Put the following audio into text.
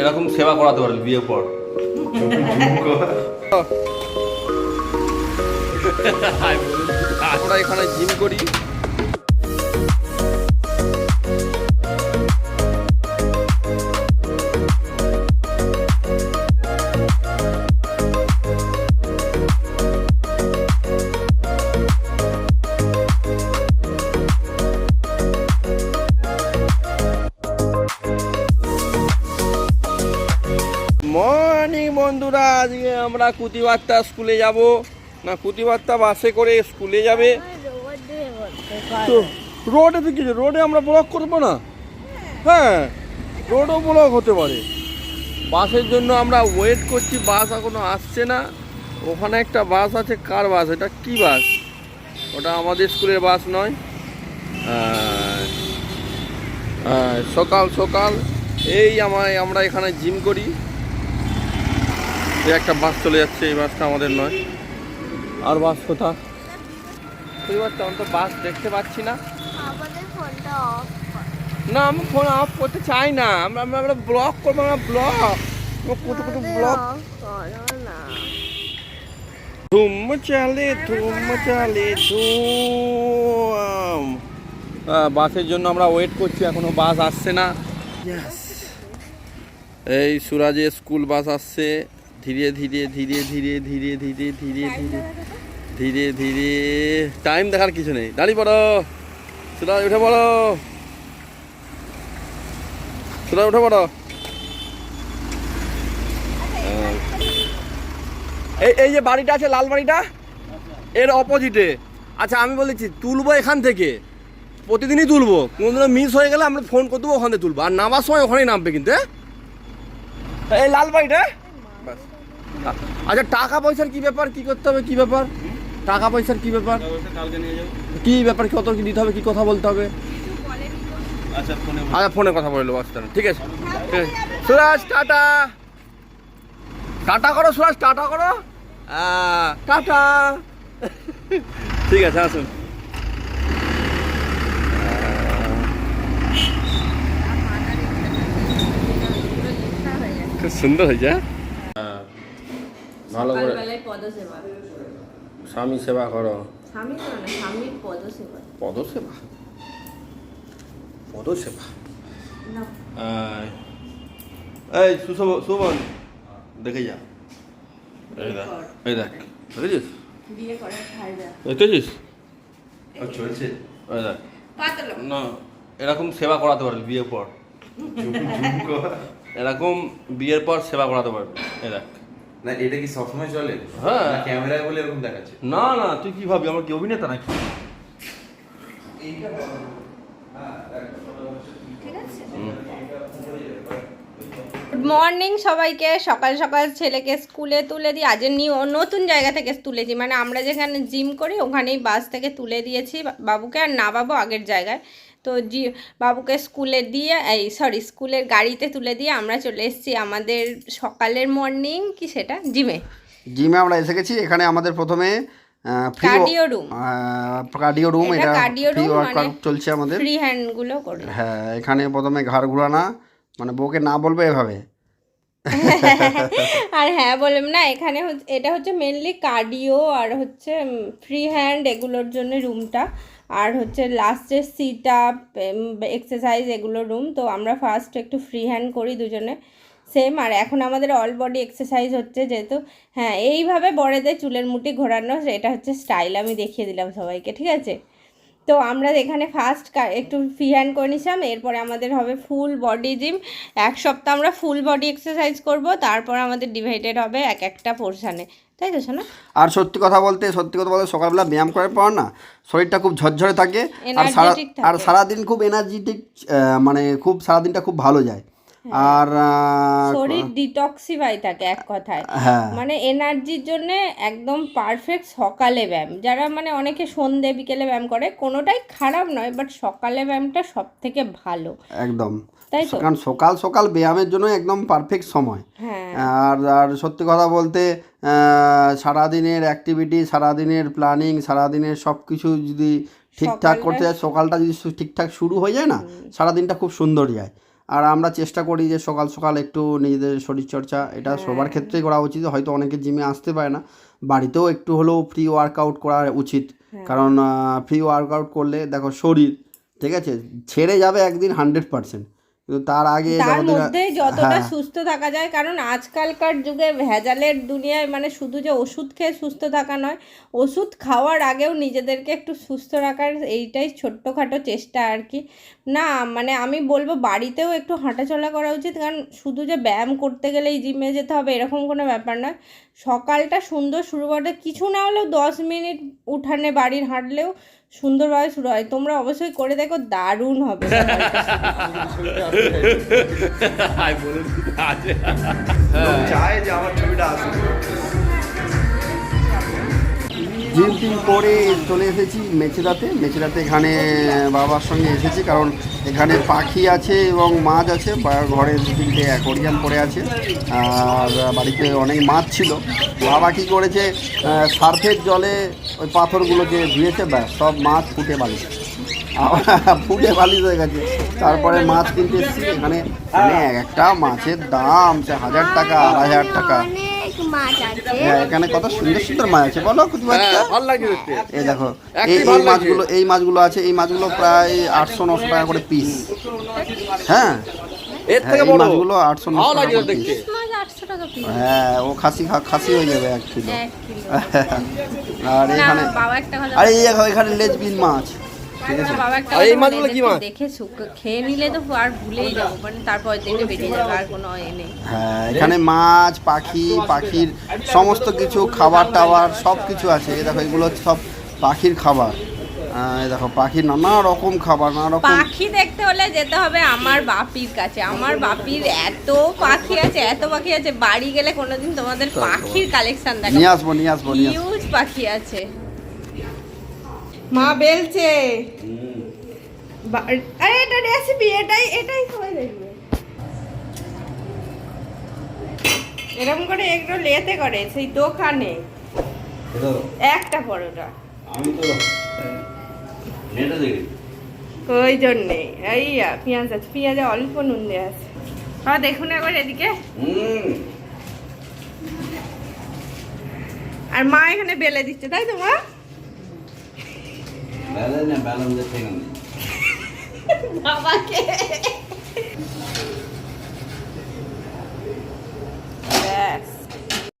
এরকম সেবা করাতে পারেন বিয়ের পর। আমরা এখানে জিম করি। মর্নিং বন্ধুরা। আজকে আমরা কুতিবার্তা স্কুলে যাব। না, কুতিবার্তা বাসে করে স্কুলে যাবে। রোডে তো কিছু রোডে আমরা ব্লক করব না? হ্যাঁ রোডও ব্লক হতে পারে। বাসের জন্য আমরা ওয়েট করছি, বাস এখনও আসছে না। ওখানে একটা বাস আছে, কার বাস? এটা কি বাস? ওটা আমাদের স্কুলের বাস নয়। সকাল সকাল এই আমায়, আমরা এখানে জিম করি। এই একটা বাস চলে যাচ্ছে এই বাসটা আমাদের নয়। আর বাস কোথা পারছ তো বাস দেখতে পাচ্ছি না। আমাদের ফোনটা অফ না আমি ফোন অফ করতে চাই না। আমরা আমরা ব্লক করব আমরা ব্লক কত কত ব্লক না। ধুম চালে ধুম চালে ধুম। বাসের জন্য আমরা ওয়েট করছি এখনও বাস আসছে না। এই সুরাজের স্কুল বাস আসছে। ধীরে ধীরে ধীরে ধীরে ধীরে ধীরে ধীরে ধীরে ধীরে ধীরে। টাইম দেখার কিছু নেই। দাঁড়িয়ে পড়ো। সুরাজ উঠে পড়ো। সুরাজ উঠে পড়ো। এই এই যে বাড়িটা আছে লাল বাড়িটা এর অপোজিটে আচ্ছা আমি বলেছি তুলবো এখান থেকে। প্রতিদিনই তুলবো। কোনোদিনও মিস হয়ে গেলে আমরা ফোন করে দেবো ওখানে তুলবো। আর নামার সময় ওখানেই নামবে কিন্তু হ্যাঁ? এই লাল বাড়িটা। আচ্ছা টাকা পয়সার কি ব্যাপার? কি করতে হবে? কি ব্যাপার? টাকা পয়সার কি ব্যাপার? কি ব্যাপার? কত কি দিতে হবে? কি কথা বলতে হবে? আচ্ছা ফোনে আচ্ছা ফোনে কথা বলে নেব আসতে ঠিক আছে। ঠিক আছে। সুরাজ টাটা। টাটা করো সুরাজ টাটা করো। টাটা। ঠিক আছে আসুন। খুব সুন্দর হয়েছে হ্যাঁ? ভালো করে পদসেবা। স্বামী সেবা করো। স্বামী তো না স্বামীর পদসেবা। পদসেবা? পদসেবা? এই সুশোভ সুমন দেখে যা। এই দেখ দেখ দেখেছিস? দেখেছিস? চলছে। না এরকম সেবা করাতে পারবি বিয়ের পর। এরকম বিয়ের পর সেবা করাতে পারবি। এই দেখ। না এটা কি সবসময় চলে? হ্যাঁ। ক্যামেরায় বলে এরকম দেখাচ্ছে? না না তুই কি ভাবি আমার কি অভিনেতা নাকি। গুড মর্নিং সবাইকে সকাল সকাল ছেলেকে স্কুলে তুলে আজের নিয়ে নতুন জায়গা থেকে তুলেছি মানে আমরা যেখানে জিম করি ওখানেই বাস থেকে তুলে দিয়েছি বাবুকে আর না বাবু আগের জায়গায়। তো জি বাবুকে স্কুলে দিয়ে এই সরি স্কুলের গাড়িতে তুলে দিয়ে আমরা চলে এসেছি আমাদের সকালের মর্নিং কি সেটা? জিমে জিমে আমরা এসে গেছি এখানে আমাদের প্রথমে Cardio room। কার্ডিও রুম এটা মানে চলছে আমাদের। ফ্রি হ্যান্ডগুলো করি হ্যাঁ এখানে প্রথমে ঘাড় ঘোরানা মানে বউকে না বলবে এভাবে। আর হ্যাঁ বললাম না এখানে এটা হচ্ছে মেনলি কার্ডিও আর হচ্ছে ফ্রি হ্যান্ড এগুলোর জন্য রুমটা আর হচ্ছে লাস্টে সিট আপ এক্সারসাইজ এগুলো রুম তো আমরা ফার্স্ট একটু ফ্রি হ্যান্ড করি দুজনে। সেম আর এখন আমাদের অল বডি এক্সারসাইজ হচ্ছে যেহেতু হ্যাঁ এইভাবে বড়দের চুলের মুঠি ঘোরানো এটা হচ্ছে স্টাইল আমি দেখিয়ে দিলাম সবাইকে, ঠিক আছে? তো আমরা এখানে ফার্স্ট একটু ফ্রি হ্যান্ড করে নিছিলাম এরপরে আমাদের হবে ফুল বডি জিম এক সপ্তাহ আমরা ফুল বডি এক্সারসাইজ করব, তারপর আমাদের ডিভাইডেড হবে এক একটা পোর্শনে তাই তো শোনা আর সত্যি কথা বলতে সত্যি কথা বলতে সকালবেলা ব্যায়াম করার পর না শরীরটা খুব ঝরঝরে থাকে আর সারা আর সারাদিন খুব এনার্জেটিক মানে খুব সারাদিনটা খুব ভালো যায়। আর শরীর ডিটক্সিফাই থাকে এক কথায়। হ্যাঁ। মানে এনার্জির জন্য একদম পারফেক্ট সকালে ব্যায়াম। যারা মানে অনেকে সন্ধে বিকেলে ব্যায়াম করে কোনোটাই খারাপ নয় বাট সকালে ব্যায়ামটা সব থেকে ভালো। একদম। তাই তো? কারণ সকাল সকাল ব্যায়ামের জন্য একদম পারফেক্ট সময়। হ্যাঁ। আর আর সত্যি কথা বলতে সারাদিনের অ্যাক্টিভিটি সারাদিনের প্ল্যানিং সারাদিনের সব কিছু যদি ঠিকঠাক করতে যায় সকালটা যদি ঠিকঠাক শুরু হয়ে যায় না সারাদিনটা খুব সুন্দর যায় আর আমরা চেষ্টা করি যে সকাল সকাল একটু নিজেদের শরীরচর্চা এটা সবার ক্ষেত্রেই করা উচিত হয়তো অনেকে জিমে আসতে পারে না। বাড়িতেও একটু হলেও ফ্রি ওয়ার্কআউট করা উচিত। কারণ ফ্রি ওয়ার্কআউট করলে দেখো শরীর ঠিক আছে ছেড়ে যাবে একদিন হান্ড্রেড পার্সেন্ট কিন্তু তার আগে তার মধ্যে যতটা হ্যাঁ। সুস্থ থাকা যায় কারণ আজকালকার যুগে ভেজালের দুনিয়ায় মানে শুধু যে ওষুধ খেয়ে সুস্থ থাকা নয় ওষুধ খাওয়ার আগেও নিজেদেরকে একটু সুস্থ রাখার এইটাই ছোট্টখাটো চেষ্টা আর কি না মানে আমি বলব বাড়িতেও একটু হাঁটাচলা করা উচিত কারণ শুধু যে ব্যায়াম করতে গেলেই জিমে যেতে হবে এরকম কোনো ব্যাপার নয় সকালটা সুন্দর শুরু করতে কিছু না হলেও দশ মিনিট উঠানে বাড়ির হাঁটলেও সুন্দরভাবে শুরু হয়। তোমরা অবশ্যই করে দেখো দারুণ হবে। চায় যে আমার ছবিটা আসুক। জিম টিম করে চলে এসেছি মেচেদাতে মেচেদাতে এখানে বাবার সঙ্গে এসেছি কারণ এখানে পাখি আছে এবং মাছ আছে। ঘরে দু তিনটে অ্যাকোরিয়াম পড়ে আছে। আর বাড়িতে অনেক মাছ ছিল। বাবা কী করেছে সার্ফের জলে ওই পাথরগুলোকে ধুয়েছে, ব্যাস, সব মাছ ফুটে আবার ফুটে বালিশ হয়ে গেছে। তারপরে মাছ কিনতে এসেছি। এখানে একটা মাছের দাম হাজার টাকা, আড়াই হাজার টাকা। মাছ আছে। হ্যাঁ এখানে কত সুন্দর সুন্দর মাছ আছে। বলো কুতু ভালো দেখতে। এই দেখো এই। মাছগুলো এই মাছগুলো আছে এই মাছগুলো প্রায় আটশো নশো টাকা করে পিস হ্যাঁ? এর হ্যাঁ, থেকে বড়। মাছগুলো আটশো নশো টাকা করে দেখতে। হ্যাঁ ও খাসি খাসি হয়ে যাবে এক কিলো। আর এখানে আরে এই দেখো এখানে লেজবিন মাছ। ঠিক আছে। আর এই মাছগুলো কি মাছ? দেখে শুক- খেয়ে নিলে তো আর ভুলেই যাব মানে তারপর বেরিয়ে যাবে আর কোনো এ নেই। হ্যাঁ এখানে মাছ পাখি পাখির সমস্ত কিছু খাবার টাবার সব কিছু আছে দেখো এগুলো সব পাখির খাবার। দেখো পাখির নানা রকম খাবার নানা রকম পাখি দেখতে হলে যেতে হবে আমার বাপির কাছে। আমার বাপির এত পাখি আছে এত পাখি আছে বাড়ি গেলে কোনোদিন তোমাদের পাখির কালেকশন আসব নিয়ে আসব নিয়ে আসব। হিউজ পাখি আছে। মা বেলছে। বা- আরে এটা রেসিপি এটাই এটাই সবাই দেখবে। এরকম করে একটু লেতে করে সেই দোকানে। একটা পরোটা। আমি তো নেটে দেখি। ওই জন্যে এই পেঁয়াজ আছে পেঁয়াজে অল্প নুন দেওয়া আছে। হ্যাঁ দেখুন একবার এদিকে। আর মা এখানে বেলে দিচ্ছে তাই তো মা? ব্যালেন্স না দেখে গেল বাবাকে। ব্যাস